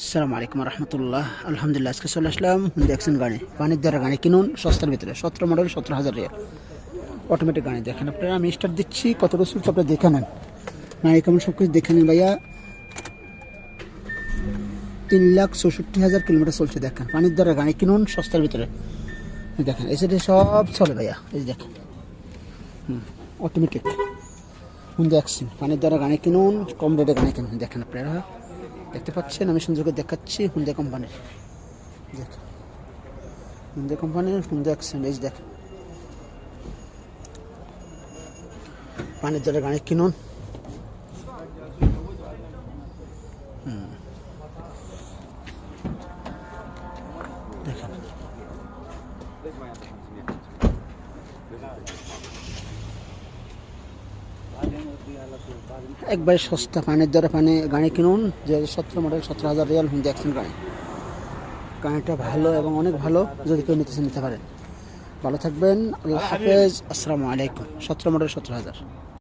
আসসালামু আলাইকুম রহমতুল্লাহ। আলহামদুলিল্লাহ, আজকে চলে আসলাম দেখছেন গাড়ি পানির দ্বারা গাড়ি কিনুন, সস্তার ভিতরে। সতেরো মডেল সতেরো হাজার রিয়াল। অটোমেটিক গাড়ি দেখেন আপনারা, আমি স্টার্ট দিচ্ছি কতটা চলছে আপনারা দেখে নেন। নারী কেমন সব কিছু দেখে নেন ভাইয়া? তিন লাখ চৌষট্টি হাজার কিলোমিটার চলছে, দেখেন। পানির দ্বারা গাড়ি কিনুন, সস্তার ভিতরে। দেখেন সাইডে সব চলে ভাইয়া। এই দেখেন। হুম অটোমেটিক অ্যাক্সিন পানির দ্বারা গাড়ি কিনুন, কম রেটে গাড়ি কিনুন, দেখেন আপনারা। দেখতে পাচ্ছেন? আমি সুন্দরকে দেখাচ্ছি হুন্ডা কোম্পানির দেখেন হুন্ডা কোম্পানির হুন্ডা অ্যাক্সিন এই যে দেখেন। পানির দ্বারা গাড়ি কিনুন। দেখেন। একবারে সস্তা পানির দ্বারা পানি গাড়ি কিনুন, যে সতেরো মডেল সতেরো হাজার রিয়াল হুন্ডি অ্যাকশন গাড়ি। গাড়িটা ভালো এবং অনেক ভালো, যদি কেউ নিতে নিতে পারেন। ভালো থাকবেন, আল্লাহ হাফেজ, আসসালামু আলাইকুম। সতেরো মডেল সতেরো হাজার।